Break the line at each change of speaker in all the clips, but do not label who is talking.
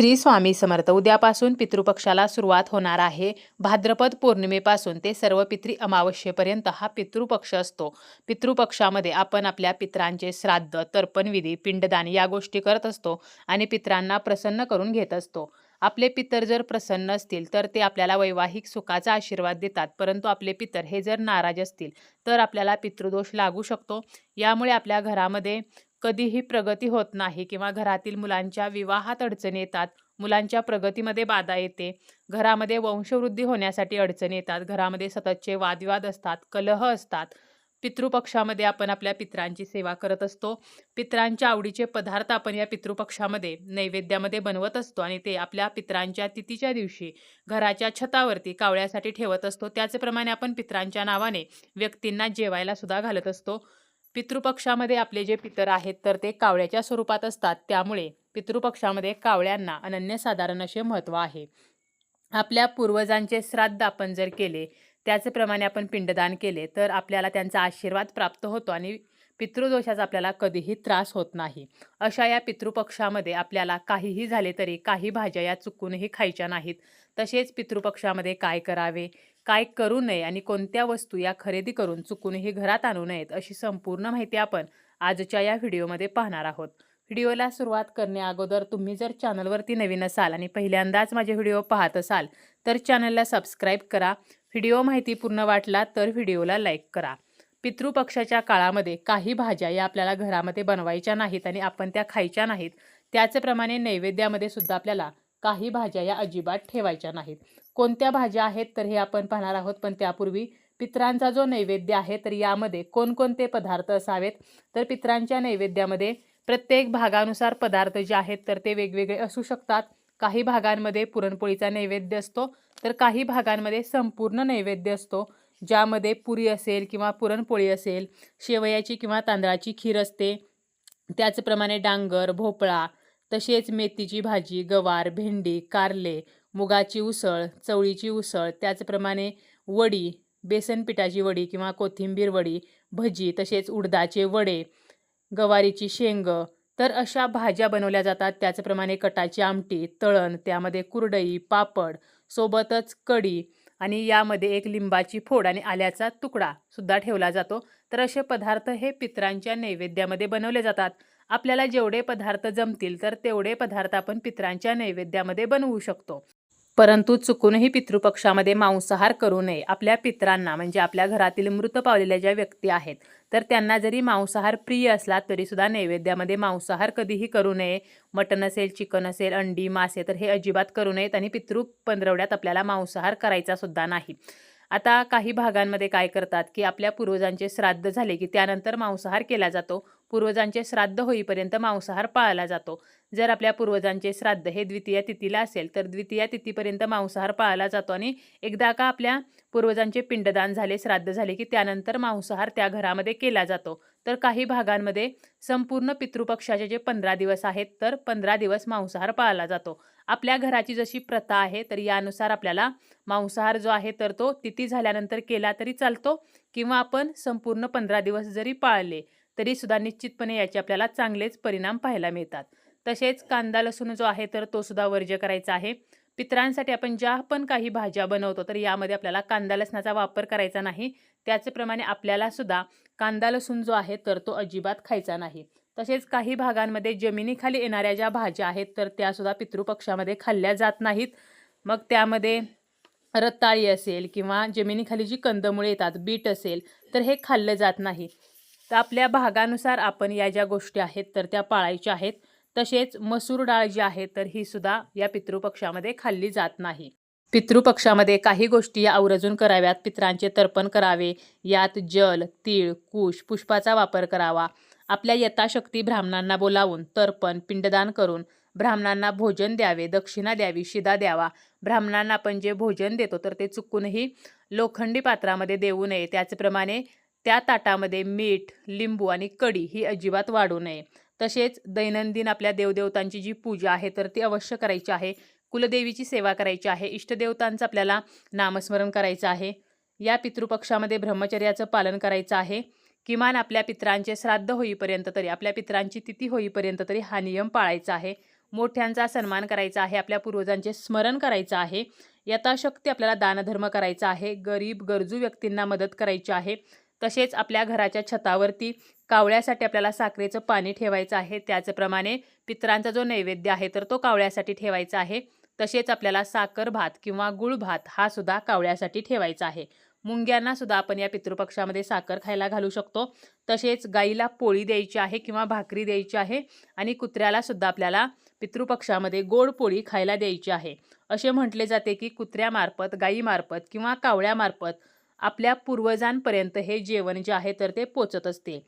श्री स्वामी समर्थ. उद्यापासून पितृपक्षाला सुरुवात होणार आहे. भाद्रपद पौर्णिमेपासून ते सर्व पितृ अमावस्येपर्यंत हा पितृपक्ष असतो. पितृपक्षामध्ये आपण आपल्या पित्रांचे श्राद्ध तर्पणविधी पिंडदान या गोष्टी करत असतो आणि पित्रांना प्रसन्न करून घेत असतो. आपले पितर जर प्रसन्न असतील तर ते आपल्याला वैवाहिक सुखाचा आशीर्वाद देतात. परंतु आपले पितर हे जर नाराज असतील तर आपल्याला पितृदोष लागू शकतो. यामुळे आपल्या घरामध्ये कधीही प्रगती होत नाही किंवा घरातील मुलांच्या विवाहात अडचणी येतात. मुलांच्या प्रगतीमध्ये बाधा येते. घरामध्ये वंशवृद्धी होण्यासाठी अडचणी येतात. घरामध्ये सततचे वादविवाद असतात. कलह असतात. पितृपक्षामध्ये आपण आपल्या पित्रांची सेवा करत असतो. पित्रांच्या आवडीचे पदार्थ आपण या पितृपक्षामध्ये नैवेद्यामध्ये बनवत असतो आणि ते आपल्या पित्रांच्या तिथीच्या दिवशी घराच्या छतावरती कावळ्यासाठी ठेवत असतो. त्याचप्रमाणे आपण पित्रांच्या नावाने व्यक्तींना जेवायला सुद्धा घालत असतो. पितृपक्षामध्ये आपले जे पितर आहेत तर ते कावळ्याच्या स्वरूपात असतात. त्यामुळे पितृपक्षामध्ये कावळ्यांना अनन्यसाधारण असे महत्त्व आहे. आपल्या पूर्वजांचे श्राद्ध आपण जर केले त्याचप्रमाणे आपण पिंडदान केले तर आपल्याला त्यांचा आशीर्वाद प्राप्त होतो आणि पितृदोषाचा आपल्याला कधीही त्रास होत नाही. अशा या पितृपक्षामध्ये आपल्याला काहीही झाले तरी काही भाज्या या चुकूनही खायच्या नाहीत. तसेच पितृपक्षामध्ये काय करावे काय करू नये आणि कोणत्या वस्तू या खरेदी करून चुकूनही घरात आणू नयेत अशी संपूर्ण माहिती आपण आजच्या या व्हिडिओमध्ये पाहणार आहोत. व्हिडिओला सुरुवात करण्या अगोदर तुम्ही जर चॅनलवरती नवीन असाल आणि पहिल्यांदाच माझे व्हिडिओ पाहत असाल तर चॅनलला सबस्क्राईब करा. व्हिडिओ माहिती पूर्ण वाटला तर व्हिडिओला लाईक करा. पितृपक्षाच्या काळामध्ये काही भाज्या या आपल्याला घरामध्ये बनवायच्या नाहीत आणि आपण त्या खायच्या नाहीत. त्याचप्रमाणे नैवेद्यामध्ये सुद्धा आपल्याला काही भाज्या या अजिबात ठेवायच्या नाहीत. कोणत्या भाज्या आहेत तर हे आपण पाहणार आहोत पण त्यापूर्वी पित्रांचा जो नैवेद्य आहे तर यामध्ये कोणकोणते पदार्थ असावेत? तर पित्रांच्या नैवेद्यामध्ये प्रत्येक भागानुसार पदार्थ जे आहेत तर ते वेगवेगळे असू शकतात. काही भागांमध्ये पुरणपोळीचा नैवेद्य असतो तर काही भागांमध्ये संपूर्ण नैवेद्य असतो. ज्यामध्ये पुरी असेल किंवा पुरणपोळी असेल शेवयाची किंवा तांदळाची खीर असते. त्याचप्रमाणे डांगर भोपळा तसेच मेथीची भाजी गवार भेंडी कारले मुगाची उसळ चवळीची उसळ त्याचप्रमाणे वडी बेसन पिठाची वडी किंवा कोथिंबीर वडी भजी तसेच उडदाचे वडे गवारीची शेंग तर अशा भाज्या बनवल्या जातात. त्याचप्रमाणे कटाची आमटी तळण त्यामध्ये कुरडई पापड सोबतच कढी आणि यामध्ये एक लिंबाची फोड आणि आल्याचा तुकडा सुद्धा ठेवला जातो. तर असे पदार्थ हे पित्रांच्या नैवेद्यामध्ये बनवले जातात. आपल्याला जेवढे पदार्थ जमतील तर तेवढे पदार्थ आपण पित्रांच्या नैवेद्यामध्ये बनवू शकतो. परंतु चुकूनही पितृपक्षामध्ये मांसाहार करू नये. आपल्या पित्रांना म्हणजे आपल्या घरातील मृत पावलेल्या ज्या व्यक्ती आहेत तर त्यांना जरी मांसाहार प्रिय असला तरीसुद्धा नैवेद्यामध्ये मांसाहार कधीही करू नये. मटण असेल चिकन असेल अंडी मासे तर हे अजिबात करू नयेत आणि पितृ पंधरवड्यात आपल्याला मांसाहार करायचा सुद्धा नाही. आता काही भागांमध्ये काय करतात की आपल्या पूर्वजांचे श्राद्ध झाले की त्यानंतर मांसाहार केला जातो. पूर्वजांचे श्राद्ध होईपर्यंत मांसाहार पाळला जातो. जर आपल्या पूर्वजांचे श्राद्ध हे द्वितीय तिथीला असेल तर द्वितीय तिथीपर्यंत मांसाहार पाळला जातो आणि एकदा का आपल्या पूर्वजांचे पिंडदान झाले श्राद्ध झाले की त्यानंतर मांसाहार त्या घरामध्ये केला जातो. तर काही भागांमध्ये संपूर्ण पितृपक्षाचे जे पंधरा दिवस आहेत तर पंधरा दिवस मांसाहार पाळला जातो. आपल्या घराची जशी प्रथा आहे तर यानुसार आपल्याला मांसाहार जो आहे तर तो तिथी झाल्यानंतर केला तरी चालतो किंवा आपण संपूर्ण पंधरा दिवस जरी पाळले तरीसुद्धा निश्चितपणे याचे आपल्याला चांगलेच परिणाम पाहायला मिळतात. तसेच कांदा लसूण जो आहे तर तो सुद्धा वर्ज्य करायचा आहे. पित्रांसाठी आपण ज्या पण काही भाज्या बनवतो तर यामध्ये आपल्याला कांदा लसणाचा वापर करायचा नाही. त्याचप्रमाणे आपल्याला सुद्धा कांदा लसूण जो आहे तर तो अजिबात खायचा नाही. तसेच काही भागांमध्ये जमिनीखाली येणाऱ्या ज्या भाज्या आहेत तर त्यासुद्धा पितृपक्षामध्ये खाल्ल्या जात नाहीत. मग त्यामध्ये रताळी असेल किंवा जमिनीखाली जी कंदमुळे येतात बीट असेल तर हे खाल्लं जात नाही. तर आपल्या भागानुसार आपण या ज्या गोष्टी आहेत तर त्या पाळायच्या आहेत. तसेच मसूर डाळ जी आहे तर ही सुद्धा या पितृपक्षामध्ये खाल्ली जात नाही. पितृपक्षामध्ये काही गोष्टी आवर्जून कराव्यात. पित्रांचे तर्पण करावे. यात जल तीळ कुश पुष्पाचा वापर करावा. आपल्या यथाशक्ती ब्राह्मणांना बोलावून तर्पण पिंडदान करून ब्राह्मणांना भोजन द्यावे दक्षिणा द्यावी शिदा द्यावा. ब्राह्मणांना आपण जे भोजन देतो तर ते चुकूनही लोखंडी पात्रामध्ये देऊ नये. त्याचप्रमाणे त्या ताटामध्ये मीठ लिंबू आणि कढी ही अजिबात वाढू नये. तसेच दैनंदिन आपल्या देवदेवतांची जी पूजा आहे तर ती अवश्य करायची आहे. कुलदेवीची सेवा करायची आहे. इष्टदेवतांचं आपल्याला नामस्मरण करायचं आहे. या पितृपक्षामध्ये ब्रह्मचर्याचं पालन करायचं आहे. किमान आपल्या पित्रांचे श्राद्ध होईपर्यंत तरी आपल्या पित्रांची तिथी होईपर्यंत तरी हा नियम पाळायचा आहे. मोठ्यांचा सन्मान करायचा आहे. आपल्या पूर्वजांचे स्मरण करायचं आहे. यथाशक्ती आपल्याला दानधर्म करायचा आहे. गरीब गरजू व्यक्तींना मदत करायची आहे. तसेच आपल्या घराच्या छतावरती कावळ्यासाठी आपल्याला साखरेचं पाणी ठेवायचं आहे. त्याचप्रमाणे पित्रांचा जो नैवेद्य आहे तर तो कावळ्यासाठी ठेवायचा आहे. तसेच आपल्याला साखर भात किंवा गुळ भात हा सुद्धा कावळ्यासाठी ठेवायचा आहे. मुंग्यांना सुद्धा आपण या पितृपक्षामध्ये साखर खायला घालू शकतो. तसेच गाईला पोळी द्यायची आहे किंवा भाकरी द्यायची आहे आणि कुत्र्याला सुद्धा आपल्याला पितृपक्षामध्ये गोड पोळी खायला द्यायची आहे. असे म्हटले जाते की कुत्र्यामार्फत गाईमार्फत किंवा कावळ्यामार्फत आपल्या पूर्वजांपर्यंत हे जेवण जे आहे तर ते पोचत असते.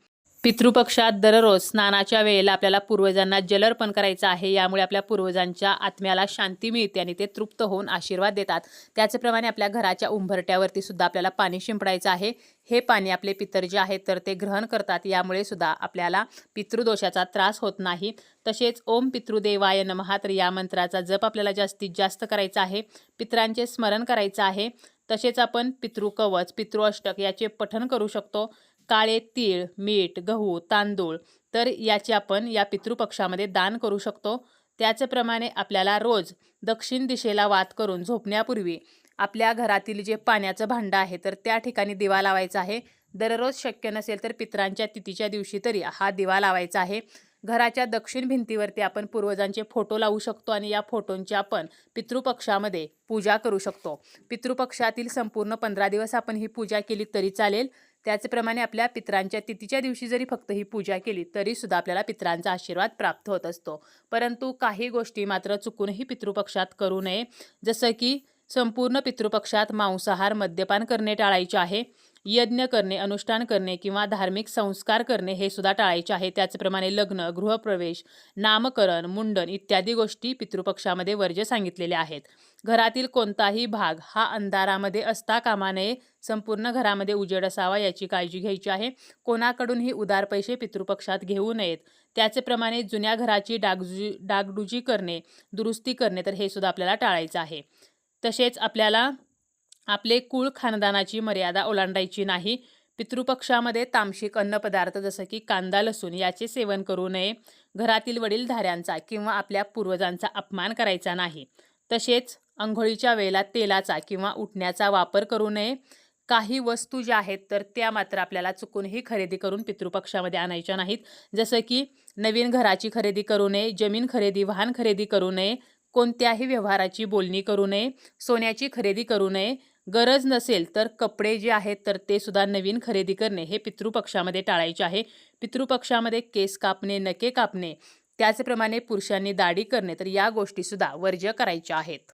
पितृपक्षात दररोज स्नानाच्या वेळेला आपल्याला पूर्वजांना जलर्पण करायचं आहे. यामुळे आपल्या पूर्वजांच्या आत्म्याला शांती मिळते आणि ते तृप्त होऊन आशीर्वाद देतात. त्याचप्रमाणे आपल्या घराच्या उंबरट्यावरती सुद्धा आपल्याला पाणी शिंपडायचं आहे. हे पाणी आपले पितर जे आहेत तर ते ग्रहण करतात. यामुळे सुद्धा आपल्याला पितृदोषाचा त्रास होत नाही. तसेच ओम पितृदेवाय नमहा तर या मंत्राचा जप आपल्याला जास्तीत जास्त करायचा आहे. पितरांचे स्मरण करायचं आहे. तसेच आपण पितृकवच पितृअष्टक याचे पठण करू शकतो. काळे तीळ मीठ गहू तांदूळ तर याचे आपण या पितृपक्षामध्ये दान करू शकतो. त्याचप्रमाणे आपल्याला रोज दक्षिण दिशेला वात करून झोपण्यापूर्वी आपल्या घरातील जे पाण्याचं भांडं आहे तर त्या ठिकाणी दिवा लावायचा आहे. दररोज शक्य नसेल तर पितरांच्या तिथीच्या दिवशी तरी हा दिवा लावायचा आहे. घराच्या दक्षिण भिंतीवरती आपण पूर्वजांचे फोटो लावू शकतो आणि या फोटोंची आपण पितृपक्षामध्ये पूजा करू शकतो. पितृपक्षातील संपूर्ण पंधरा दिवस आपण ही पूजा केली तरी चालेल. त्याचप्रमाणे आपल्या पितरांच्या तिथीच्या दिवशी जरी फक्त ही पूजा केली तरी सुद्धा आपल्याला पितरांचा आशीर्वाद प्राप्त होत असतो. परंतु काही गोष्टी मात्र चुकूनही पितृपक्षात करू नये. जसं की संपूर्ण पितृपक्षात मांसाहार मद्यपान करणे टाळायचे आहे. यज्ञ करणे अनुष्ठान करणे किंवा धार्मिक संस्कार करणे हे सुद्धा टाळायचे आहे. त्याचप्रमाणे लग्न गृहप्रवेश नामकरण मुंडन इत्यादी गोष्टी पितृपक्षामध्ये वर्ज्य सांगितलेल्या आहेत. घरातील कोणताही भाग हा अंधारामध्ये असता कामा नये. संपूर्ण घरामध्ये उजेड असावा याची काळजी घ्यायची आहे. कोणाकडूनही उदार पैसे पितृपक्षात घेऊ नयेत. त्याचप्रमाणे जुन्या घराची डागजु डागडुजी करणे दुरुस्ती करणे तर हे सुद्धा आपल्याला टाळायचं आहे. तसेच आपल्याला आपले कुळ खानदानाची मर्यादा ओलांडायची नाही. पितृपक्षामध्ये तामसिक अन्नपदार्थ जसं की कांदा लसूण याचे सेवन करू नये. घरातील वडीलधाऱ्यांचा किंवा आपल्या पूर्वजांचा अपमान करायचा नाही. तसेच अंघोळीच्या वेळेला तेलाचा किंवा उठण्याचा वापर करू नये. काही वस्तू ज्या आहेत तर त्या मात्र आपल्याला चुकूनही खरेदी करून पितृपक्षामध्ये आणायच्या नाहीत. जसं की नवीन घराची खरेदी करू नये जमीन खरेदी वाहन खरेदी करू नये. कोणत्याही व्यवहाराची बोलणी करू नये. सोन्याची खरेदी करू नये. गरज नसेल तर कपडे जे आहेत तर ते सुद्धा नवीन खरेदी करणे हे पितृपक्षामध्ये टाळायचे आहे. पितृपक्षामध्ये केस कापणे नके कापणे त्याचप्रमाणे पुरुषांनी दाढी करणे तर या गोष्टीसुद्धा वर्ज्य करायच्या आहेत.